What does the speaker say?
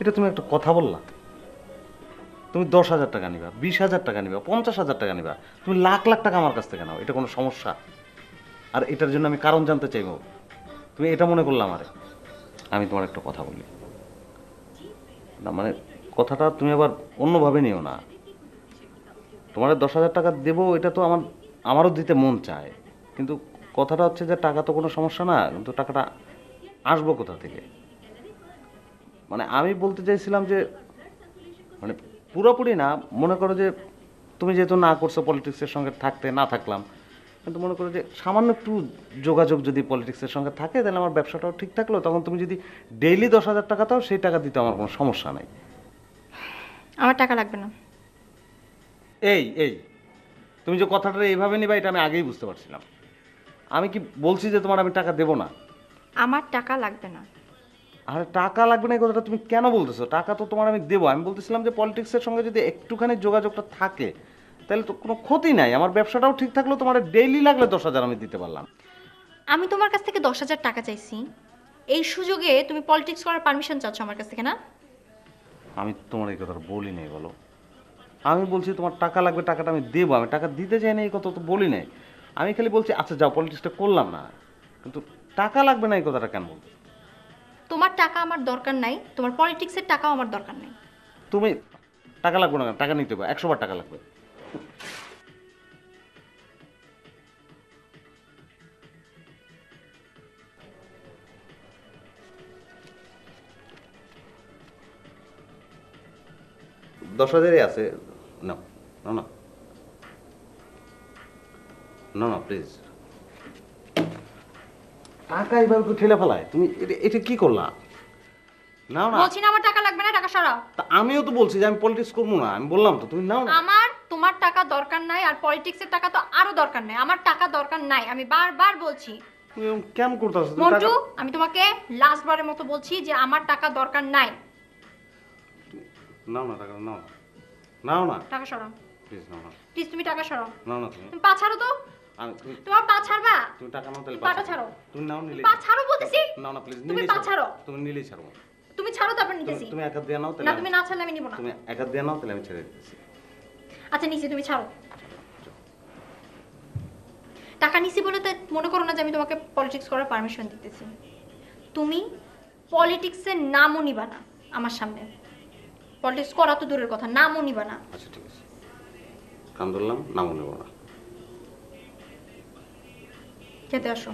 এটা তুমি একটা কথা বললা। তুমি দশ হাজার টাকা নিবা, বিশ হাজার টাকা নিবা, পঞ্চাশ হাজার টাকা নিবা, তুমি লাখ লাখ টাকা আমার কাছ থেকে নাও, এটা কোনো সমস্যা? আর এটার জন্য আমি কারণ জানতে চাইব। তুমি এটা মনে করলাম আরে আমি তোমার একটা কথা বলি। না মানে কথাটা তুমি আবার অন্যভাবে নিও না। তোমার দশ হাজার টাকা দেবো, এটা তো আমার, আমারও দিতে মন চায়। কিন্তু কথাটা হচ্ছে যে টাকা তো কোনো সমস্যা না, কিন্তু টাকাটা আসব কোথা থেকে? মানে আমি বলতে চাইছিলাম যে মানে পুরোপুরি না মনে করো যে তুমি যেহেতু না করছ পলিটিক্সের সঙ্গে থাকতে না থাকলাম কিন্তু মনে করো যে সামান্য একটু যোগাযোগ যদি পলিটিক্সের সঙ্গে থাকে তাহলে আমার ব্যবসাটাও ঠিক থাকল। তখন তুমি যদি ডেইলি দশ হাজার টাকা দাও সেই টাকা দিতে আমার কোনো সমস্যা নাই। আমার টাকা লাগবে না। এই এই তুমি যে কথাটা এইভাবে নিবা এটা আমি আগেই বুঝতে পারছিলাম। আমি কি বলছি যে তোমার আমি টাকা দেবো না? আমার টাকা লাগবে না। আরে টাকা লাগবে না এই কথাটা তুমি কেন বলতেছো? টাকা তো তোমার আমি দেবো। আমি বলতেছিলাম যে পলিটিক্সের সঙ্গে যদি একটুখানি যোগাযোগটা থাকে তাহলে তো কোনো ক্ষতি নাই। আমার ব্যবসাটাও ঠিক থাকল তোমার ডেইলি লাগলে দশ হাজার আমি দিতে পারলাম। আমি তোমার কাছ থেকে দশ হাজার টাকা চাইছি। এই সুযোগে তুমি পলিটিক্স করার পারমিশন চাচ্ছ আমার কাছ থেকে না? আমি তোমার এই কথাটা বলি নাই বলো। আমি বলছি তোমার টাকা লাগবে টাকাটা আমি দেবো। আমি টাকা দিতে চাই না এই কথা তো বলি নাই। আমি খালি বলছি আচ্ছা যাও পলিটিক্সটা করলাম না। কিন্তু টাকা লাগবে না এই কথাটা কেন বলছো তোমার টাকা আমার দরকার নাই, তোমার পলিটিক্সের টাকাও আমার দরকার নাই। তুমি টাকা লাগবে না টাকা নিতে হবে, একশো বার টাকা লাগবে। দশ হাজারই আছে। না না না না না প্লিজ টাকা এইভাবে কেউ ঠেলে ফেলায়? তুমি এটা এটা কি করলা? নাও না। বলছি না আমার টাকা লাগবে না টাকা সরাও। তা আমিও তো বলছি যে আমি পলিটিক্স করব না আমি বললাম তো তুমি নাও না। আমার তোমার টাকা দরকার নাই আর পলিটিক্সের টাকা তো আরও দরকার নাই আমার টাকা দরকার নাই আমি বারবার বলছি। তুমি এরকম কেন করতেছো? তুমি মন্টু আমি তোমাকে লাস্ট বারের মতো বলছি যে আমার টাকা দরকার নাই। নাও না টাকা নাও না। নাও না। টাকা সরাও। প্লিজ নাও না। প্লিজ তুমি টাকা সরাও। নাও না তুমি। তুমি পা ছাড়ো তো। আমি তুমি তোমার পা ছাড়বা? তুমি টাকা নাও তাহলে পাটা ছাড়ো। তুমি নাও নিলে পা ছাড়ো বলতেছি? নাও না প্লিজ তুমি পা ছাড়ো। তুমি নিলেই ছাড়বো তুমি ছাড়ো তারপর নিতেছি। তুমি একা দিয়ে নাও না তুমি না ছাড়লে আমি নিব না। তুমি একা দিয়ে নাও তাহলে আমি ছেড়ে দিতেছি। আচ্ছা নিছি তুমি ছাড়ো। টাকা নিছি বলে তো মনে করো না যে আমি তোমাকে পলিটিক্স করার পারমিশন দিতেছি। তুমি পলিটিক্সের নামও নিবা না আমার সামনে। পলিটিক্স করা তো দূরের কথা নামও নিবা না। আচ্ছা ঠিক আছে। কান ধরলাম নামও নেব না। খেতে আসো।